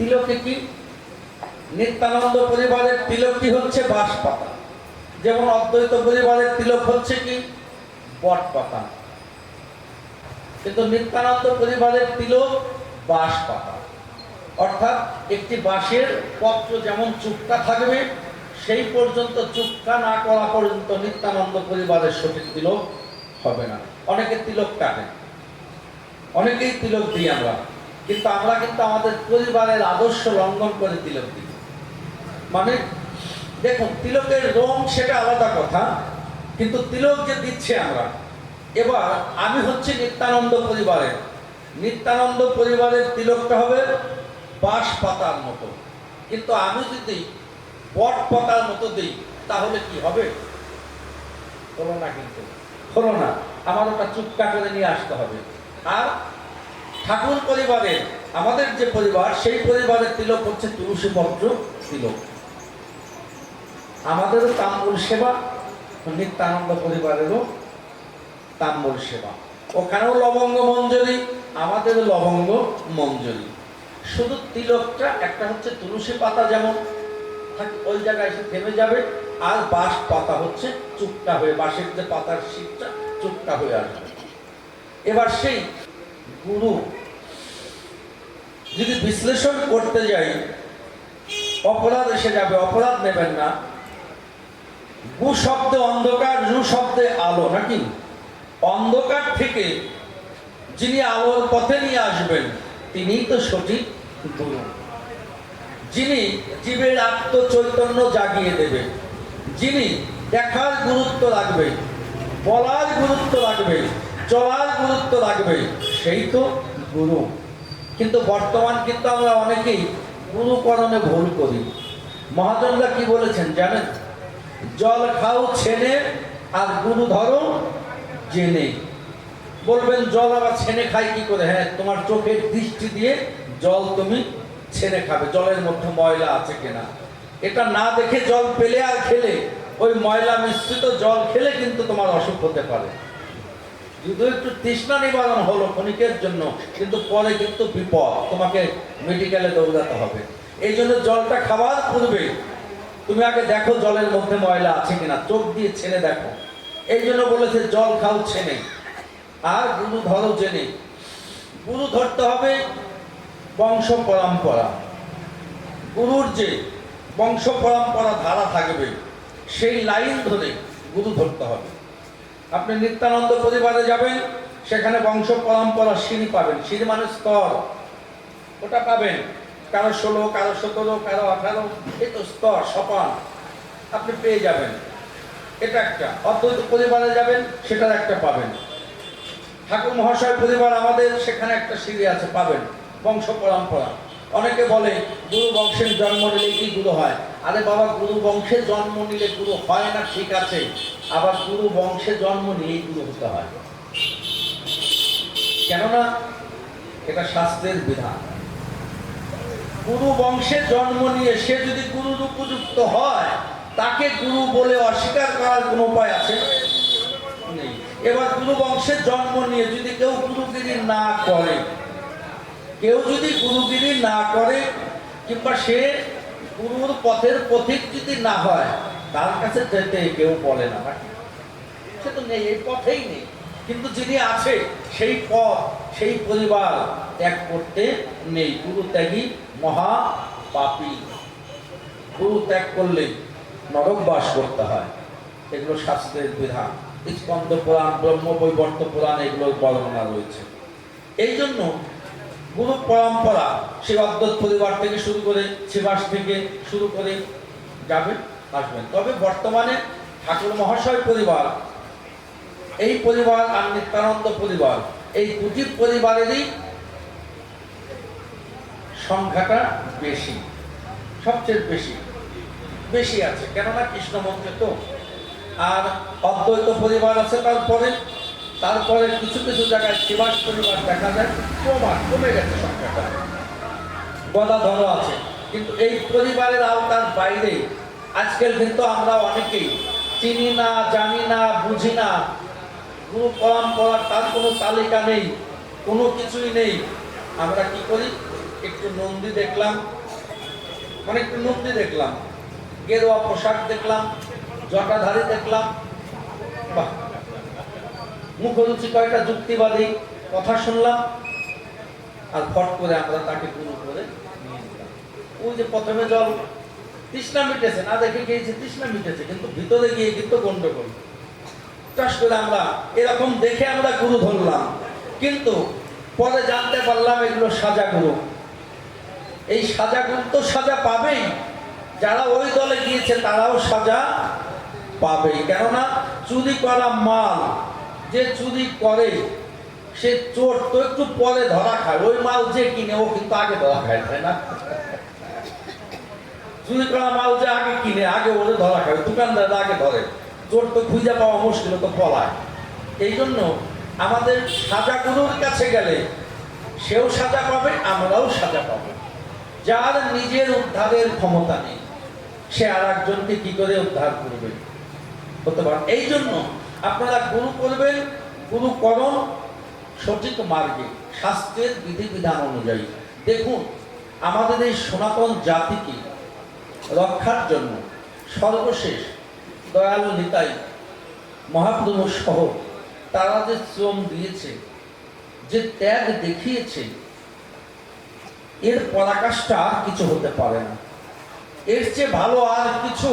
তিলকে কি? নিত্যানন্দ পরিবারের তিলকটি হচ্ছে বাঁশ পাতা যেমন অদ্বৈত পরিবারের তিলক হচ্ছে কি? বট পাতা কিন্তু নিত্যানন্দ পরিবারের তিলক বাঁশ পাতা অর্থাৎ একটি বাঁশের পত্র যেমন চুপকা থাকবে, সেই পর্যন্ত চুপকা না করা পর্যন্ত নিত্যানন্দ পরিবারের সঠিক তিলক হবে না। অনেকে তিলক কাটে, অনেকেই তিলক দিই আমরা। কিন্তু আমরা কিন্তু আমাদের পরিবারের আদর্শ লঙ্ঘন করে তিলক দিই। মানে দেখুন, তিলকের রং সেটা আলাদা কথা, কিন্তু তিলক যে দিচ্ছে আমরা, এবার আমি হচ্ছে নিত্যানন্দ পরিবারের। নিত্যানন্দ পরিবারের তিলকটা হবে বাঁশ পাতার মতো। কিন্তু আমি যদি বট পাতার মতো দিই, তাহলে কি হবে? হলো না কিন্তু। হলো না। আমার ওটা চুপকা করে নিয়ে আসতে হবে। আর ঠাকুর পরিবারের, আমাদের যে পরিবার, সেই পরিবারের তিলক হচ্ছে তুলসী পত্র তিলক। আমাদেরও তাম্বুল সেবা, নিত্যানন্দ পরিবারেরও তাম্বুল সেবা। ওখানেও লবঙ্গ মঞ্জরি, আমাদেরও লবঙ্গ মঞ্জরি। শুধু তিলকটা, একটা হচ্ছে তুলসী পাতা যেমন ওই জায়গায় এসে থেমে যাবে, আর বাঁশ পাতা হচ্ছে চুপটা হয়ে, বাঁশের যে পাতার শীতটা চুপটা হয়ে আসবে। এবার সেই গুরু যদি বিশ্লেষণ করতে যাই, অপরাধ এসে যাবে, অপরাধ নেবেন না। গু শব্দে অন্ধকার, রু শব্দে আলো, নাকি? অন্ধকার থেকে যিনি আলোর পথে নিয়ে আসবেন, তিনিই তো সঠিক গুরু যিনি জীবের আত্ম চৈতন্য জাগিয়ে দেবে, যিনি দেখার গুরুত্ব রাখবে, বলার গুরুত্ব রাখবে, চলার গুরুত্ব রাখবে সেই তো গুরু। কিন্তু বর্তমান কিন্তু আমরা অনেকেই গুরুকরণে ভুল করি। মহাজনরা কি বলেছেন জানেন? জল খাও, ছেনে, আর গুরু ধরো, জেনে। বলবেন, জল আবার ছেনে খাই কি করে? হ্যাঁ তোমার চোখের দৃষ্টি দিয়ে জল তুমি ছেনে খাবে। জলের মধ্যে ময়লা আছে কিনা? এটা না দেখে জল পেলে আর খেলে। ওই ময়লা মিশ্রিত জল খেলে কিন্তু তোমার অসুখ হতে পারে। যদি একটু তৃষ্ণা নিবারণ হলো ক্ষণিকের জন্য, কিন্তু পরে কিন্তু বিপদ। তোমাকে মেডিকেলে দৌড়াতে হবে। এই জন্য জলটা খাবার পূর্বে তুমি আগে দেখো জলের মধ্যে ময়লা আছে কিনা, চোখ দিয়ে ছেনে দেখো। এই জন্য বলেছে, জল খাও, ছেনে। আর গুরু ধরো জেনে। গুরু ধরতে হবে বংশ পরম্পরা। গুরুর যে বংশ পরম্পরা ধারা থাকবে, সেই লাইন ধরে গুরু ধরতে হবে। আপনি নিত্যানন্দ পরিবারে যাবেন, সেখানে বংশ পরম্পরা সিঁড়ি পাবেন। সিঁড়ি মানে স্তর। ওটা পাবেন। কারও ষোলো, কারও সতেরো, কারও আঠারো, এই তো স্তর সপান আপনি পেয়ে যাবেন। এটা একটা। অদ্বৈত পরিবারে যাবেন, সেটার একটা পাবেন। ঠাকুর মহাশয় পরিবার আমাদের সেখানে একটা সিঁড়ি আছে, পাবেন। বংশ পরম্পরা অনেকে বলে, গুরু বংশের জন্ম নিলে কি গুরু হয়? আরে বাবা, গুরু বংশে জন্ম নিলে গুরু হয় না, ঠিক আছে। আবার গুরু বংশে জন্ম নিয়েই গুরু হতে হয়। কেননা, এটা শাস্ত্রের বিধান। গুরু বংশে জন্ম নিয়ে সে যদি গুরুর উপযুক্ত হয়, তাকে গুরু বলে অস্বীকার করার কোনো উপায় আছে? নেই। এবার গুরু বংশের জন্ম নিয়ে যদি কেউ গুরুগিরি না করে, কেউ যদি গুরুগিরি না করে, কিংবা সে গুরুর পথের পথিক যদি না হয়, তার কাছে যেতে কেউ বলে না সে তো নেই, এই পথেই নেই। কিন্তু যিনি আছে, সেই পথ, সেই পরিবার ত্যাগ করতে নেই। গুরু ত্যাগী মহা পাপী। গুরু ত্যাগ করলে নরক বাস করতে হয়। এগুলো শাস্ত্রের বিধান। স্কন্দ পুরাণ, ব্রহ্মবৈবর্ত পুরাণ এগুলোর বর্ণনা রয়েছে। এই জন্য গুরু পরম্পরা সেই অদ্বৈত পরিবার থেকে শুরু করে শিবাস থেকে শুরু করে যাবেন আসবেন। তবে বর্তমানে ঠাকুর মহাশয় পরিবার, এই পরিবার আর নিত্যানন্দ পরিবার, এই দুটি পরিবারেরই সংখ্যাটা বেশি, সবচেয়ে বেশি বেশি আছে। কেননা কৃষ্ণ মন্ত্রে তো, আর অদ্বৈত পরিবার আছে তারপরে। তারপরে কিছু কিছু জায়গায় শিবাস পরিবার দেখা যায় কমা কমে গেছে সংখ্যাটা। গদাধরও আছে। কিন্তু এই পরিবারের আওতার বাইরে আজকাল কিন্তু আমরা অনেকেই চিনি না, জানি না, বুঝি না। কোনো পরম্পরা তার কোনো তালিকা নেই, কোনো কিছুই নেই। আমরা কি করি? একটু নন্দী দেখলাম মানে একটু নন্দী দেখলাম। গেরুয়া পোশাক দেখলাম, জটাধারী দেখলাম। বাহ! মুখরুচি কয়েকটা যুক্তিবাদী কথা শুনলাম, আর ফট করে আমরা তাকে গুরু করে ওই যে প্রথমে জল তৃষ্ণা মিটেছে, না দেখে গিয়েছে তৃষ্ণা মিটেছে, কিন্তু ভিতরে গিয়ে কিন্তু গন্ডগোল। চাষ করে আমরা এরকম দেখে আমরা গুরু ধরলাম, কিন্তু পরে জানতে পারলাম এগুলো সাজা গুরু। এই সাজা গুরু তো সাজা পাবেই, যারা ওই দলে গিয়েছে তারাও সাজা পাবেই। কেননা চুরি করা মাল যে চুরি করে, সে চোর তো একটু পরে ধরা খায়। ওই মাল যে কিনে, ও কিন্তু আগে ধরা খায়, তাই না? চুরি করা মাল যে আগে কিনে, আগে ওরে ধরা খায়। দোকানদার আগে ধরে। চোর তো খুঁজে পাওয়া মুশকিল তো পলায়। এই জন্য আমাদের সাজা গুরুর কাছে গেলে সেও সাজা পাবে, আমরাও সাজা পাবো। যার নিজের উদ্ধারের ক্ষমতা নেই, সে আর একজনকে কি করে উদ্ধার করবে? হতে পারে। এই জন্য আপনারা গুরু করবেন, গুরু করণ, সঠিক মার্গে, শাস্ত্রের বিধিবিধান অনুযায়ী। দেখুন, আমাদের এই সনাতন জাতিকে রক্ষার জন্য সর্বশেষ দয়ালু নিতাই, মহাপ্রভু সহ তারা যে শ্রম দিয়েছে, যে ত্যাগ দেখিয়েছে, এর পরাকাষ্ঠা কিছু হতে পারে না। এর চেয়ে ভালো আর কিছু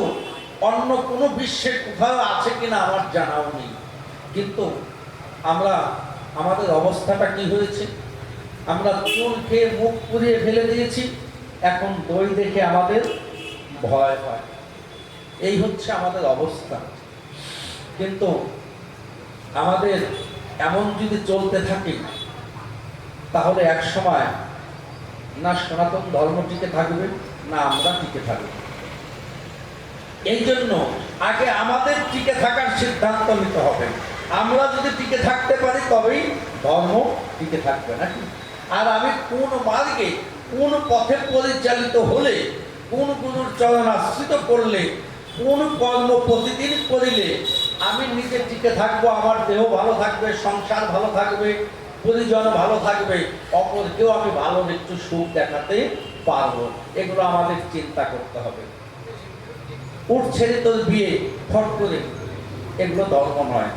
অন্য কোনো বিশ্বে কোথাও আছে কিনা আমার জানাও নেই। কিন্তু আমরা, আমাদের অবস্থাটা কি হয়েছে? আমরা চুল খেয়ে মুখ পুড়িয়ে ফেলে দিয়েছি, এখন দই দেখে আমাদের ভয় হয়। এই হচ্ছে আমাদের অবস্থা। কিন্তু আমাদের এমন যদি চলতে থাকে, তাহলে এক সময় না সনাতন ধর্ম টিকে থাকবে, না আমরা টিকে থাকব। এই জন্য আগে আমাদের টিকে থাকার সিদ্ধান্ত নিতে হবে। আমরা যদি টিকে থাকতে পারি, তবেই ধর্ম টিকে থাকবে, নাকি? আর আমি কোন মার্গে, কোন পথে পরিচালিত হলে, কোন গুরুর চরণ আশ্রিত করলে, কোন কর্ম প্রতিদিন করিলে, আমি নিজে টিকে থাকব, আমার দেহ ভালো থাকবে, সংসার ভালো থাকবে, পরিজন ভালো থাকবে, অপরকেও আমি ভালো একটু সুখ দেখাতে পারব। এগুলো আমাদের চিন্তা করতে হবে। উঠ ছেড়ে তোর বিয়ে ফট করে। এগুলো ধর্ম নয়।